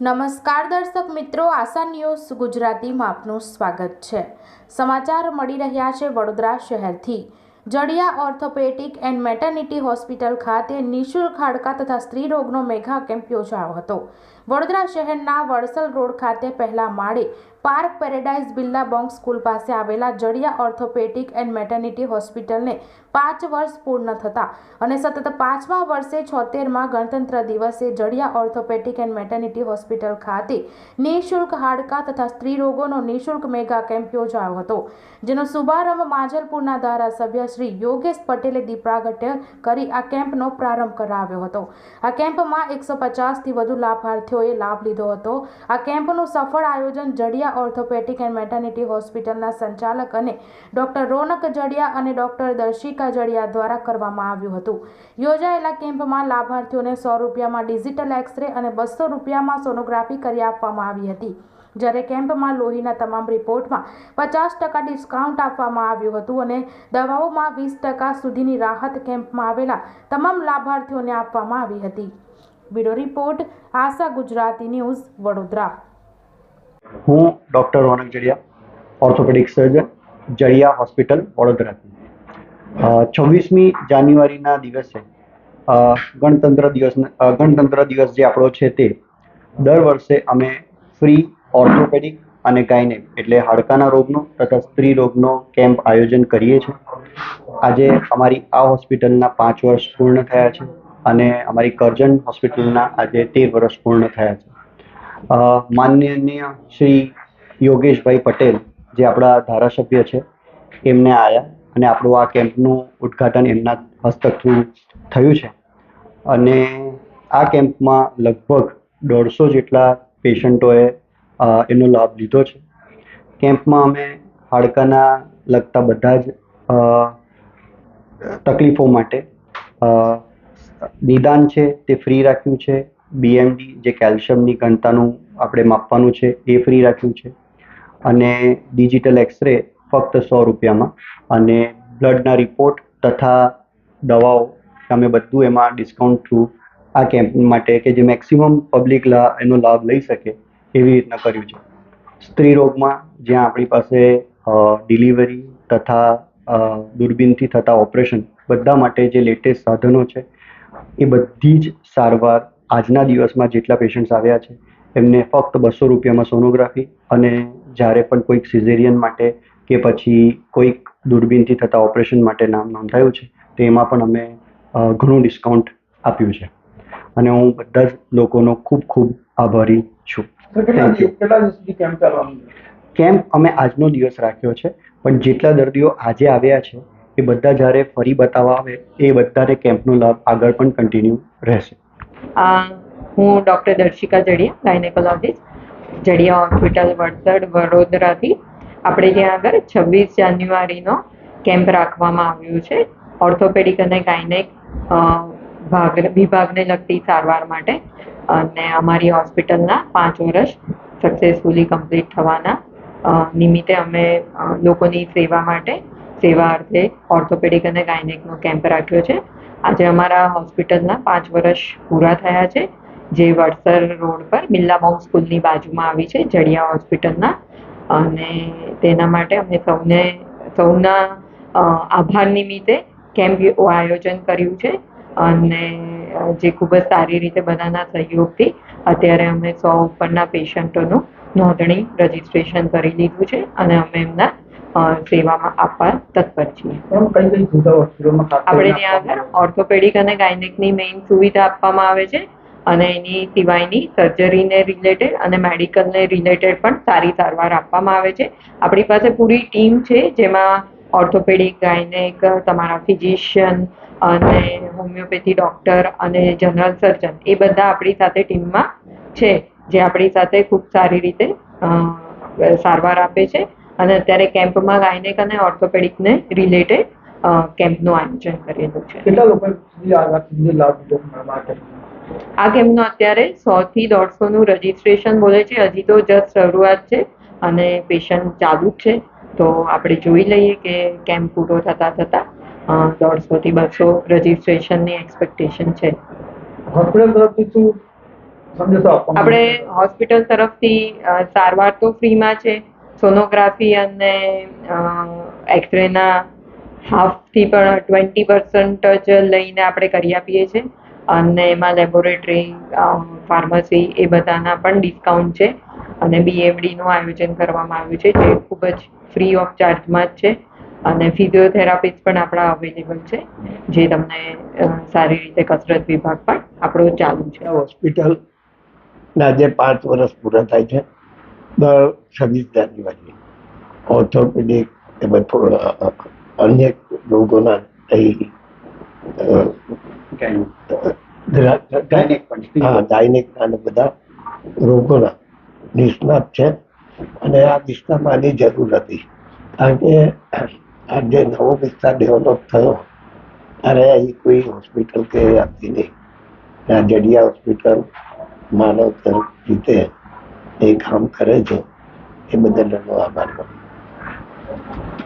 નમસ્કાર દર્શક મિત્રો, આશા ન્યૂઝ ગુજરાતીમાં આપનું સ્વાગત છે. સમાચાર મળી રહ્યા છે વડોદરા શહેરથી. Jadia orthopaedic and maternity hospital ખાતે નિઃશુલ્ક હાડકા તથા સ્ત્રી રોગનો મેગા કેમ્પ યોજાયો હતો. વડોદરા શહેરના વડસલ રોડ ખાતે પહેલા માળે પાર્ક પેરેડાઇઝ બિરલા બોંગ સ્કૂલ પાસે આવેલા જડિયા ઓર્થોપેડિક એન્ડ મેટર્નિટી હોસ્પિટલને પાંચ વર્ષ પૂર્ણ થતા અને સતત પાંચમા વર્ષે છોતેરમાં ગણતંત્ર દિવસે Jadia orthopaedic and maternity hospital ખાતે નિઃશુલ્ક હાડકા તથા સ્ત્રી રોગોનો નિઃશુલ્ક મેગા કેમ્પ યોજાયો હતો, જેનો શુભારંભ માજલપુરના ધારાસભ્ય શ્રી યોગેશ પટેલે દીપ્રાગટ્ય કરી આ કેમ્પનો પ્રારંભ કરાવ્યો હતો. આ કેમ્પમાં એકસો પચાસથી વધુ લાભાર્થીઓએ લાભ લીધો હતો. આ કેમ્પનું સફળ આયોજન જડિયા ઓર્થોપેડિક એન્ડ મેટર્નિટી હોસ્પિટલના સંચાલક અને ડોક્ટર રોનક જડિયા અને ડોક્ટર દર્શિકા જડિયા દ્વારા કરવામાં આવ્યું હતું. યોજાયેલા કેમ્પમાં લાભાર્થીઓને સો રૂપિયામાં ડિજિટલ એક્સરે અને બસો રૂપિયામાં સોનોગ્રાફી કરી આપવામાં આવી હતી. જ્યારે કેમ્પમાં લોહીના તમામ રિપોર્ટમાં પચાસ ટકા ડિસ્કાઉન્ટ આપવામાં આવ્યું હતું અને દવાઓમાં વીસ ટકા સુધીની રાહત કેમ્પમાં આવેલા તમામ લાભાર્થીઓને આપવામાં આવી હતી. Bureau report, Asha Gujarati news, Vadodara. હું doctor Ronak Jadia orthopaedic surgeon Jadia hospital વડોદરાથી. છવ્વીસમી જાન્યુઆરીના દિવસે ગણતંત્ર દિવસ ગણતંત્ર દિવસ જે આપણો છે તે, દર વર્ષે અમે ફ્રી ઓર્થોપેડિક અને ગાયને એટલે હાડકાના રોગનો તથા સ્ત્રી રોગનો કેમ્પ આયોજન કરીએ છીએ. આજે અમારી આ હોસ્પિટલના પાંચ વર્ષ પૂર્ણ થયા છે અને અમારી કરજણ હોસ્પિટલના આજે તેર વર્ષ પૂર્ણ થયા છે. માનનીય શ્રી યોગેશભાઈ પટેલ જે આપણા ધારાસભ્ય છે, એમને આવ્યા અને આપણું આ કેમ્પનું ઉદ્ઘાટન એમના હસ્તકથી થયું છે. અને આ કેમ્પમાં લગભગ દોઢસો જેટલા પેશન્ટોએ એનો લાભ લીધો છે. કેમ્પમાં અમે હાડકાના લગતા બધા જ તકલીફો માટે નિદાન છે, તે ફ્રી રાખ્યું છે બીએમડી જે કેલ્શિયમની ઘનતાનું આપણે માપવાનું છે, એ ફ્રી રાખ્યું છે. અને ડિજિટલ એક્સરે ફક્ત સો રૂપિયામાં. અને બ્લડના રિપોર્ટ તથા દવાઓ તમે બધું એમાં ડિસ્કાઉન્ટ થ્રુ આ કેમ્પ માટે કે જે મેક્સિમમ પબ્લિક એનો લાભ લઈ શકે એવી રીતના કર્યું છે. સ્ત્રી રોગમાં જ્યાં આપણી પાસે ડિલિવરી તથા દૂરબીનથી થતા ઓપરેશન બધા માટે જે લેટેસ્ટ સાધનો છે, એ બધી જ સારવાર આજના દિવસમાં જેટલા પેશન્ટ્સ આવ્યા છે એમને ફક્ત બસો રૂપિયામાં સોનોગ્રાફી અને જ્યારે પણ કોઈક સિઝેરિયન માટે કે પછી કોઈક દૂરબીનથી થતા ઓપરેશન માટે નામ નોંધાયું છે તો એમાં પણ અમે ઘણું ડિસ્કાઉન્ટ આપ્યું છે. અને હું બધા જ લોકોનો ખૂબ ખૂબ આભારી છું. સુધી કેમ્પ અમે આજનો દિવસ રાખ્યો છે પણ જેટલા દર્દીઓ આજે આવ્યા છે એ બધા જ્યારે ફરી બતાવવા આવે એ બધાને કેમ્પનો લાભ આગળ પણ કન્ટિન્યુ રહેશે. હું doctor Darshika Jadiya, gynaecologist. Jadiya hospital Vadsar વડોદરાથી. આપણે ત્યાં આગળ છવ્વીસ જાન્યુઆરીનો કેમ્પ રાખવામાં આવ્યો છે, ઓર્થોપેડિક અને ગાયનેક ભાગ, વિભાગને લગતી સારવાર માટે. અને અમારી હોસ્પિટલના પાંચ વર્ષ સક્સેસફુલી કમ્પ્લીટ થવાના નિમિત્તે અમે લોકોની સેવા માટે સેવા અર્થે ઓર્થોપેડિક અને ગાયનેકનો કેમ્પ રાખ્યો છે. આજે અમારા હોસ્પિટલના પાંચ વર્ષ પૂરા થયા છે. જે વડસર રોડ પર બિરલાબાઉ સ્કૂલની બાજુમાં આવી છે, જડિયા હોસ્પિટલના અને તેના માટે અમે સૌને, સૌના આભાર નિમિત્તે કેમ્પ આયોજન કર્યું છે. અને જે ખૂબ જ સારી રીતે બધાના સહયોગથી અત્યારે અમે સો ઉપરના પેશન્ટોનું નોંધણી, રજીસ્ટ્રેશન કરી લીધું છે. અને અમે એમના સેવામાં આપવા તત્પર છીએ. આપણે ત્યાં આગળ ઓર્થોપેડિક અને ગાયનેકની મેઇન સુવિધા આપવામાં આવે છે અને એની સિવાયની સર્જરીને રિલેટેડ અને મેડિકલને રિલેટેડ પણ સારી સારવાર આપવામાં આવે છે. આપણી પાસે પૂરી ટીમ છે જેમાં ઓર્થોપેડિક ગાયનેક તમારા ફિઝિશિયન અને હોમિયોપેથી ડૉક્ટર અને જનરલ સર્જન એ બધા આપણી સાથે ટીમમાં છે જે આપણી સાથે ખૂબ સારી રીતે સારવાર આપે છે. અને અત્યારે કેમ્પમાં ગાયનેક અને ઓર્થોપેડિકને રિલેટેડ કેમ્પનું આયોજન કરેલું છે. કેટલા લોકો આ કેમ્પનો? અત્યારે સો થી દોઢસો નું રજીસ્ટ્રેશન બોલે છે. હજી તો જસ્ટ શરૂઆત છે અને પેશન્ટ ચાલુ જ છે. તો આપણે જોઈ લઈએ કે કેમ્પ પૂરો થતા થતા દોઢસો થી બસો રજીસ્ટ્રેશનની એક્સપેક્ટેશન છે. હોસ્પિટલ તરફથી શું આપણે હોસ્પિટલ તરફથી સારવાર તો ફ્રીમાં છે. સોનોગ્રાફી અને એક્સરેના હાફથી પણ ટ્વેન્ટી પર્સન્ટ જ લઈને આપણે કરી આપીએ છીએ. અને એમાં લેબોરેટરી ફાર્મસી એ બધાના પણ ડિસ્કાઉન્ટ છે. અને બીએમડીનું આયોજન કરવામાં આવ્યું છે, જે ખૂબ જ ફ્રી ઓફ ચાર્જમાં જ છે. અને ફિઝિયોથેરાપિસ્ટ પણ આપણા અવેલેબલ છે, જે તમને સારી રીતે કસરત વિભાગ પણ આપણો ચાલુ છે. હોસ્પિટલ ના જે પાંચ વર્ષ પૂરા થાય છે દર છવ્વીસ જાન્યુઆરી ઓર્થોપેડિક તેમજ અન્ય રોગોના ગાયનિક અને બધા રોગોના નિષ્ણાત છે. અને આ વિસ્તારમાં આની જરૂર હતી. કારણ કે આ જે નવો વિસ્તાર ડેવલપ થયો ત્યારે અહીં કોઈ હોસ્પિટલ કે આપતી નહીં આ જડિયા હોસ્પિટલ માનવ રીતે એ કામ કરે છે એ બદલ આભાર માનું.